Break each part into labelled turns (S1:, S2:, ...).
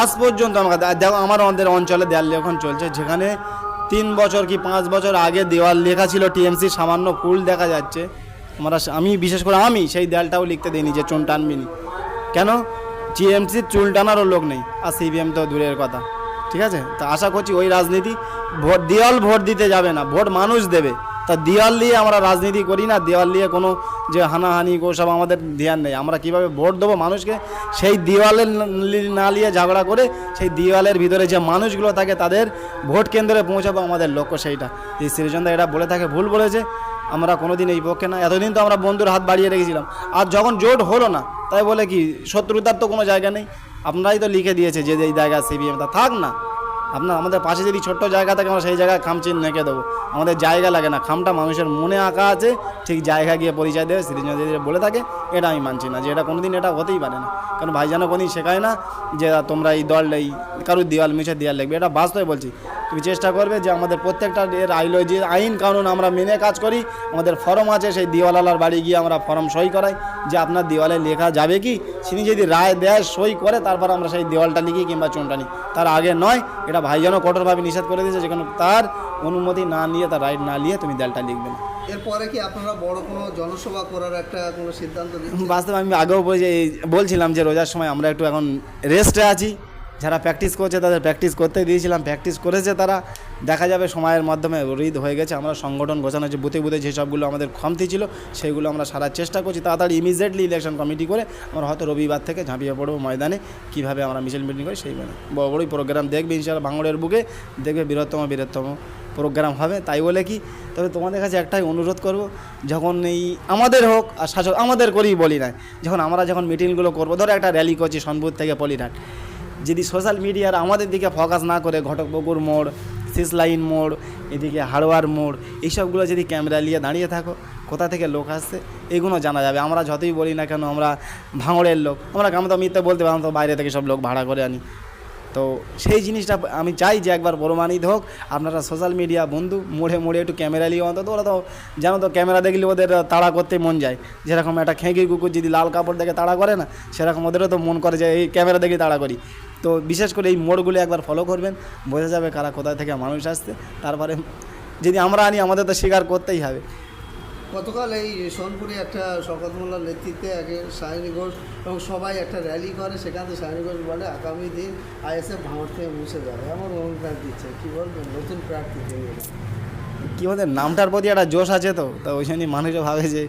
S1: আজ পর্যন্ত আমাকে দেখো, আমার আমাদের অঞ্চলে দেয়াল লেখন চলছে, যেখানে তিন বছর কি পাঁচ বছর আগে দেওয়াল লেখা ছিল, টিএমসি সামান্য ফুল দেখা যাচ্ছে। আমরা আমি বিশেষ করে আমি সেই দেয়ালটাও লিখতে দিইনি যে চুন টানবিনি। কেন? টিএমসির চুল টানারও লোক নেই, আর সিপিএম তো দূরের কথা। ঠিক আছে? তা আশা করছি ওই রাজনীতি, ভোট দেওয়াল ভোট দিতে যাবে না, ভোট মানুষ দেবে। তা দেওয়াল নিয়ে আমরা রাজনীতি করি না, দেওয়াল নিয়ে কোনো যে হানাহানি সব আমাদের ধ্যান নেই। আমরা কীভাবে ভোট দেবো মানুষকে? সেই দেওয়ালের না নিয়ে ঝগড়া করে সেই দেওয়ালের ভিতরে যে মানুষগুলো থাকে তাদের ভোট কেন্দ্রে পৌঁছাবো আমাদের লক্ষ্য সেইটা। এই সৃজনদা এটা বলে থাকে, ভুল বলেছে। আমরা কোনোদিন এই পক্ষে না, এতদিন তো আমরা বন্ধুর হাত বাড়িয়ে রেখেছিলাম। আর যখন জোট হলো না, তাই বলে কি, শত্রুতার তো কোনো জায়গা নেই। আপনারাই তো লিখে দিয়েছে যে এই জায়গা সিবিএম তা থাক না। আপনার আমাদের পাশে যদি ছোট্ট জায়গা থাকে, আমরা সেই জায়গায় খাম চিহ্ন এঁকে দেবো। আমাদের জায়গা লাগে না, খামটা মানুষের মনে আঁকা আছে, ঠিক জায়গা গিয়ে পরিচয় দেবে শ্রীজন্য বলে থাকে, এটা আমি মানছি না যে এটা কোনোদিন এটা হতেই পারে না। কারণ ভাইজানও কোনোদিন শেখায় না যে তোমরা এই দল, এই কারোর দেওয়াল মিশে দেওয়াল লাগবে এটা বাস্তবে বলছি। তুমি চেষ্টা করবে যে আমাদের প্রত্যেকটা এর আইলো যে আইন কানুন আমরা মেনে কাজ করি। আমাদের ফর্ম আছে সেই দিওয়ালার বাড়ি গিয়ে আমরা ফর্ম সই করাই। যে আপনার দেওয়ালে লেখা যাবে কি? তিনি যদি রায় দেয় সই করে তারপর আমরা সেই দেওয়ালটা লিখি কিংবা চুনটা নিই। তার আগে নয় এটা ভাইজানও কঠোরভাবে নিষেধ করে দিয়েছে যেখানে তার অনুমতি না নিয়ে তার রাইট না নিয়ে তুমি দেয়ালটা লিখবে না।
S2: এরপরে কি আপনারা বড় কোনো জনসভা করার একটা কোনো সিদ্ধান্ত
S1: বাস্তবে আমি আগেও বলছিলাম যে রোজার সময় আমরা একটু এখন রেস্টে আছি। যারা প্র্যাকটিস করছে তাদের প্র্যাকটিস করতে দিয়েছিলাম। প্র্যাকটিস করেছে তারা। দেখা যাবে সময়ের মাধ্যমে ঈদ হয়ে গেছে। আমরা সংগঠন গোছানো হচ্ছে বুথে বুথে যেসবগুলো আমাদের ক্ষমতি ছিল সেইগুলো আমরা সারার চেষ্টা করছি। তাড়াতাড়ি ইমিডিয়েটলি ইলেকশন কমিটি করে আমরা হয়তো রবিবার থেকে ঝাঁপিয়ে পড়ব ময়দানে। কীভাবে আমরা মিছিল মিটিং করি সেই মানে। বড় বড়ই প্রোগ্রাম দেখবে ইনশাআল্লাহ বাংলার বুকে। দেখবে বৃহত্তম বৃহত্তম প্রোগ্রাম হবে। তাই বলে কি? তবে তোমাদের কাছে একটাই অনুরোধ করব, যখন এই আমাদের হোক আর শাসক, আমাদের করেই বলি না যখন আমরা যখন মিটিংগুলো করব, ধরো একটা র্যালি করছি সোনপুর থেকে পলিঘাট। যদি সোশ্যাল মিডিয়ার আমাদের দিকে ফোকাস না করে ঘটকপুকুর মোড় লাইন মোড়, এদিকে হাড়োয়ার মোড়, এইসবগুলো যদি ক্যামেরা নিয়ে দাঁড়িয়ে থাকো, কোথা থেকে লোক আসছে, এগুলো জানা যাবে। আমরা যতই বলি না কেন, আমরা ভাঙড়ের লোক। আমরা আমি তো মিথ্যে বলতে পারলাম তো বাইরে থেকে সব লোক ভাড়া করে আনি। তো সেই জিনিসটা আমি চাই যে একবার প্রমাণিত হোক, আপনারা সোশ্যাল মিডিয়া বন্ধু, মোড়ে মোড়ে একটু ক্যামেরা নিয়ে অন্তত ওরা তো জানো তো ক্যামেরা দেখলে ওদের তাড়া করতে মন যায়। যেরকম একটা খেঁকি কুকুর যদি লাল কাপড় দেখে তাড়া করে না, সেরকম ওদেরও তো মন করে যে, এই ক্যামেরা দেখে তাড়া করি। তো বিশেষ করে এই মোড়গুলো একবার ফলো করবেন। বোঝা যাবে কারা কোথা থেকে মানুষ আসছে। তারপরে যদি আমরা আনি আমাদের তো স্বীকার করতেই হবে।
S2: গতকাল এই সোনপুরে একটা শকত মোল্লার নেতৃত্বে আগে সায়নী ঘোষ এবং সবাই একটা র্যালি করে। সেখান থেকে সায়নী ঘোষ বলে আগামী দিন আইএসএফ ভাঙড় থেকে মুছে যাবে। এমন অঙ্গীকার দিচ্ছে। কী বলবেন? নতুন প্রার্থী তিনি
S1: কি আমাদের নামটার প্রতি একটা জোশ আছে তো। তা ওই জন্যই মানুষও ভাবে যে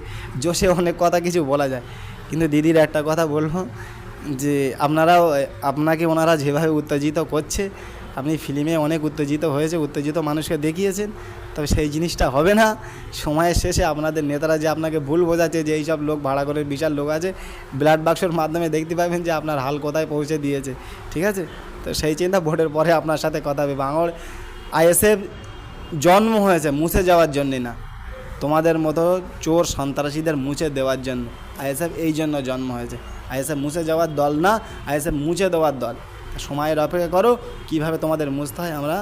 S1: জোশে অনেক কথা কিছু বলা যায়। কিন্তু দিদির একটা কথা বলব যে আপনারাও আপনাকে ওনারা যেভাবে উত্তেজিত করছে, আপনি ফিল্মে অনেক উত্তেজিত হয়েছে, উত্তেজিত মানুষকে দেখিয়েছেন তবে সেই জিনিসটা হবে না। সময়ের শেষে আপনাদের নেতারা যে আপনাকে ভুল বোঝাচ্ছে যে এইসব লোক, ভাড়া করে বিশাল লোক আছে, ব্লাড বাক্সের মাধ্যমে দেখতে পাবেন যে আপনার হাল কোথায় পৌঁছে দিয়েছে, ঠিক আছে? তো সেই চিন্তা ভোটের পরে আপনার সাথে কথা হবে। বাঙর আইএসএফ জন্ম হয়েছে মুছে যাওয়ার জন্যে না, তোমাদের মতো চোর সন্ত্রাসীদের মুছে দেওয়ার জন্য, আইএসএফ এই জন্য জন্ম হয়েছে। আইএসএফ মুছে যাওয়ার দল না আইএসএফ মুছে দেওয়ার দল। সময়ের অপেক্ষা করো কীভাবে তোমাদের মুছতে হয় আমরা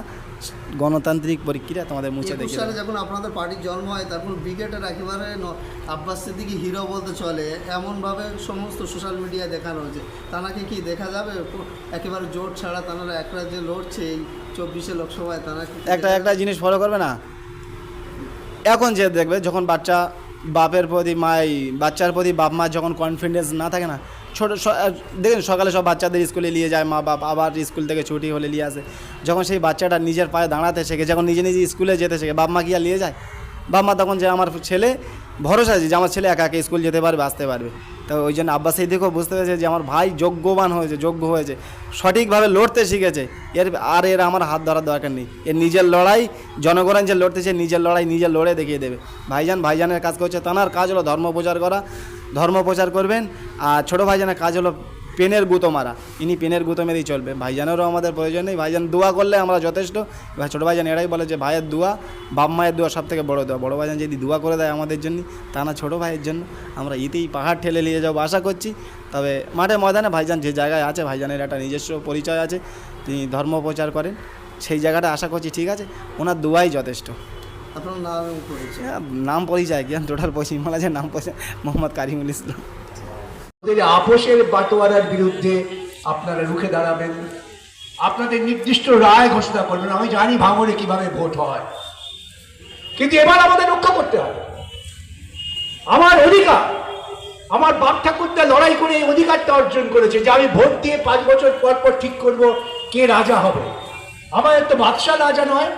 S1: গণতান্ত্রিক প্রক্রিয়া তোমাদের মুছে দেখি
S2: সালে যখন আপনাদের পার্টির জন্ম হয় তখন ব্রিগেডের একেবারে আব্বাস সিদ্দিকি হিরো বলতে চলে এমনভাবে সমস্ত সোশ্যাল মিডিয়ায় দেখানো হয়েছে। তানাকে কি দেখা যাবে? একেবারে জোট ছাড়া তারা এক রাজ্যে লড়ছে এই চব্বিশে লোকসভায় তারা
S1: একটা একটা জিনিস ফলো করবে না? এখন যে দেখবে যখন বাচ্চা বাপের প্রতি মাই বাচ্চার প্রতি বাপ মা যখন কনফিডেন্স না থাকে না ছোটো দেখেন সকালে সব বাচ্চাদের স্কুলে নিয়ে যায়, মা বাপ আবার স্কুল থেকে ছুটি হলে নিয়ে আসে। যখন সেই বাচ্চাটা নিজের পায়ে দাঁড়াতে শেখে, যখন নিজে নিজে স্কুলে যেতে শেখে, বাপ মা কি আর নিয়ে যায়? বাপ মা তখন যে আমার ছেলে, ভরসা আছে যে আমার ছেলে একা একা স্কুল যেতে পারবে, আসতে পারবে। তো ওই জন্য আব্বাস এই দেখেও বুঝতে পেরেছে যে আমার ভাই যোগ্যবান হয়েছে যোগ্য হয়েছে। সঠিকভাবে লড়তে শিখেছে। এর আর এর আমার হাত ধরার দরকার নেই। এর নিজের লড়াই জনগণ যে লড়তেছে নিজের লড়াই নিজে লড়ে দেখিয়ে দেবে। ভাইজান, ভাইজানের কাজ করছে, তানার কাজ হলো ধর্ম প্রচার করা। ধর্ম প্রচার করবেন, আর ছোটো ভাইজানের কাজ হলো পেনের গুঁতো মারা। ইনি পেনের গুঁতো মেরেই চলবে ভাইজানেরও আমাদের প্রয়োজন নেই। ভাইজান দোয়া করলে আমরা যথেষ্ট। ছোটো ভাইজান এরাই বলে যে, ভাইয়ের দোয়া, বাপ মায়ের দোয়া সব থেকে বড়ো দোয়া। বড়ো ভাইজান যদি দোয়া করে দেয় আমাদের জন্য, তা না ছোটো ভাইয়ের জন্য। আমরা ইতেই পাহাড় ঠেলে নিয়ে যাব আশা করছি। তবে মাঠে ময়দানে ভাইজান যে জায়গায় আছে, ভাইজানের একটা নিজস্ব পরিচয় আছে। তিনি ধর্ম প্রচার করেন। সেই জায়গাটা আশা করছি ঠিক আছে। ওনার দোয়াই যথেষ্ট।
S2: আপনার নাম করেছে
S1: হ্যাঁ, নাম পরিচয় জ্ঞান টোটাল পশ্চিমবাংলার নাম পরিচয় মোহাম্মদ কারিমুল ইসলাম।
S3: আপোষের বাটোয়ারার বিরুদ্ধে আপনারা রুখে দাঁড়াবেন। আপনাদের নির্দিষ্ট রায় ঘোষণা করবেন। আমি জানি ভাঙড়ে কীভাবে ভোট হয়। কিন্তু এবার আমাদের রক্ষা করতে হবে। আমার অধিকার আমার বাপ ঠাকুরটা লড়াই করে এই অধিকারটা অর্জন করেছে যে আমি ভোট দিয়ে পাঁচ বছর পর পর ঠিক করব কে রাজা হবে। আমার তো বাদশাহ রাজা নয়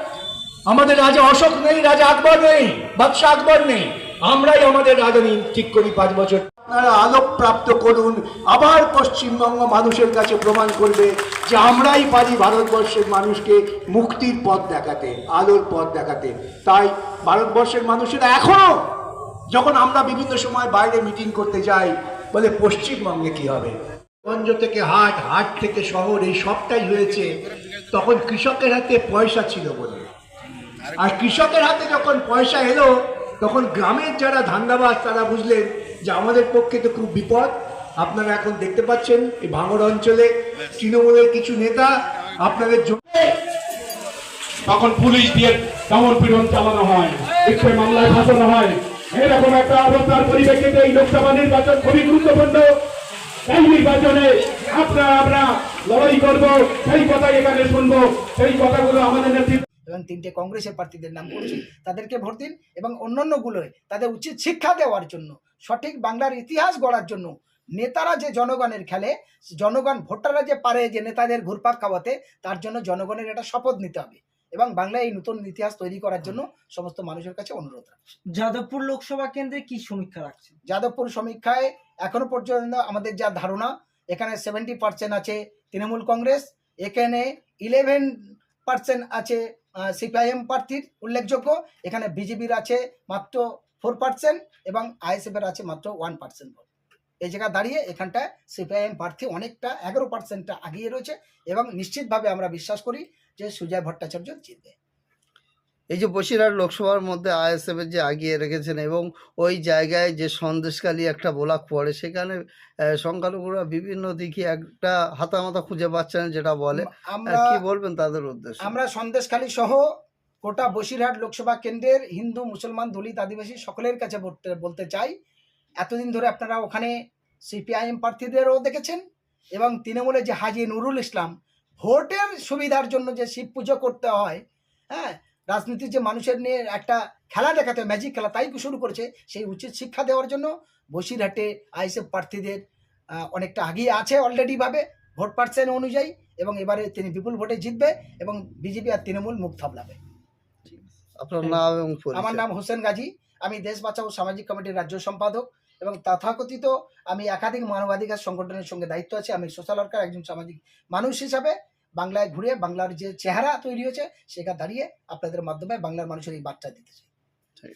S3: আমাদের রাজা অশোক নেই, রাজা আকবর নেই, বাদশাহ আকবর নেই। আমরাই আমাদের রাজা রাজধানী ঠিক করি পাঁচ বছর। আপনারা আলোক প্রাপ্ত করুন, আবার পশ্চিমবঙ্গ মানুষের কাছে প্রমাণ করবে যে আমরাই পারি ভারতবর্ষের মানুষকে মুক্তির পথ দেখাতে, আলোর পথ দেখাতে। তাই ভারতবর্ষের মানুষেরা এখনও যখন আমরা বিভিন্ন সময় বাইরে মিটিং করতে যাই, বলে পশ্চিমবঙ্গে কি হবে? গঞ্জ থেকে হাট হাট থেকে শহর, এই সবটাই হয়েছে। তখন কৃষকের হাতে পয়সা ছিল বলে। আর কৃষকের হাতে যখন পয়সা এলো, তখন গ্রামের যারা ধান্দাবাজ, তারা বুঝলেন যে আমাদের পক্ষে তো খুব বিপদ। আপনারা এখন দেখতে পাচ্ছেন এই ভাঙড় অঞ্চলে তৃণমূলের কিছু নেতা আপনাদের জন্য
S4: তখন পুলিশ দিয়ে দমন পীড়ন চালানো হয় মামলায় ফাঁসানো হয়। এরকম একটা অবস্থার পরিপ্রেক্ষিতে এই লোকসভা নির্বাচন খুবই গুরুত্বপূর্ণ। এই নির্বাচনে আপনারা আমরা লড়াই করব, সেই কথাই এখানে শুনব, সেই কথাগুলো আমাদের নেতৃত্ব
S5: এবং তিনটে কংগ্রেসের প্রার্থীদের নাম করছি তাদেরকে ভোট দিন এবং অন্যান্যগুলোয় তাদের উচিত শিক্ষা দেওয়ার জন্য সঠিক বাংলার ইতিহাস গড়ার জন্য নেতারা যে জনগণের খেলে জনগণ ভোটাররা যে পারে যে নেতাদের ঘুরপাক খাওয়াতে তার জন্য জনগণের একটা শপথ নিতে হবে এবং বাংলায় এই নতুন ইতিহাস তৈরি করার জন্য সমস্ত মানুষের কাছে অনুরোধ রাখছি।
S6: যাদবপুর লোকসভা কেন্দ্রে কি সমীক্ষা রাখছেন?
S5: যাদবপুর সমীক্ষায় এখনও পর্যন্ত আমাদের যা ধারণা এখানে সেভেন্টি পার্সেন্ট আছে তৃণমূল কংগ্রেস এখানে ইলেভেন পার্সেন্ট আছে সিপিআইএম প্রার্থীর উল্লেখযোগ্য। এখানে বিজেপির আছে মাত্র ফোর পার্সেন্ট এবং আইএসএফের আছে মাত্র ওয়ান পার্সেন্ট ভোট। এই জায়গা দাঁড়িয়ে এখানটা সিপিআইএম প্রার্থী অনেকটা এগারো পার্সেন্টটা আগিয়ে রয়েছে এবং নিশ্চিতভাবে আমরা বিশ্বাস করি যে সুজয় ভট্টাচার্য জিতবে।
S2: এই যে বসিরহাট লোকসভার মধ্যে আইএসএফ এর যে আগিয়ে রেখেছেন এবং ওই জায়গায় যে সন্দেশকালী একটা ব্লক পড়ে সেখানে সংখ্যালঘুরা বিভিন্ন দিকে একটা হাতামাতা খুঁজে পাচ্ছেন যেটা বলে।
S5: আমরা
S2: কি বলবেন তাদের উদ্দেশ্য?
S5: আমরা সন্দেশখালী সহ গোটা বসিরহাট লোকসভা কেন্দ্রের হিন্দু মুসলমান দলিত আদিবাসী সকলের কাছে বলতে- বলতে চাই এতদিন ধরে আপনারা ওখানে সিপিআইএম প্রার্থীদেরও দেখেছেন এবং তৃণমূলের যে হাজি নুরুল ইসলাম ভোটের সুবিধার জন্য যে শিব পুজো করতে হয় হ্যাঁ রাজনীতির যে মানুষের নিয়ে একটা খেলা দেখাতে ম্যাজিক খেলা তাই শুরু করেছে সেই উচিত শিক্ষা দেওয়ার জন্য বসিরহাটে আইএসএফ প্রার্থীদের অনেকটা আগিয়ে আছে অলরেডি ভাবে ভোট পার্সেন্ট অনুযায়ী এবং এবারে তিনি বিপুল ভোটে জিতবে এবং বিজেপি আর তৃণমূল মুখ
S2: আপনার নাম
S5: আমার নাম হোসেন গাজী আমি দেশ বাঁচাও সামাজিক কমিটির রাজ্য সম্পাদক এবং তথাকথিত আমি একাধিক মানবাধিকার সংগঠনের সঙ্গে দায়িত্ব আছে আমি সোশ্যাল ওয়ার্কার একজন সামাজিক মানুষ হিসাবে বাংলায় ঘুরে বাংলার যে চেহারা তৈরি হয়েছে, সেখানে দাঁড়িয়ে আপনাদের মাধ্যমে বাংলার মানুষের এই বার্তা দিতে চাই।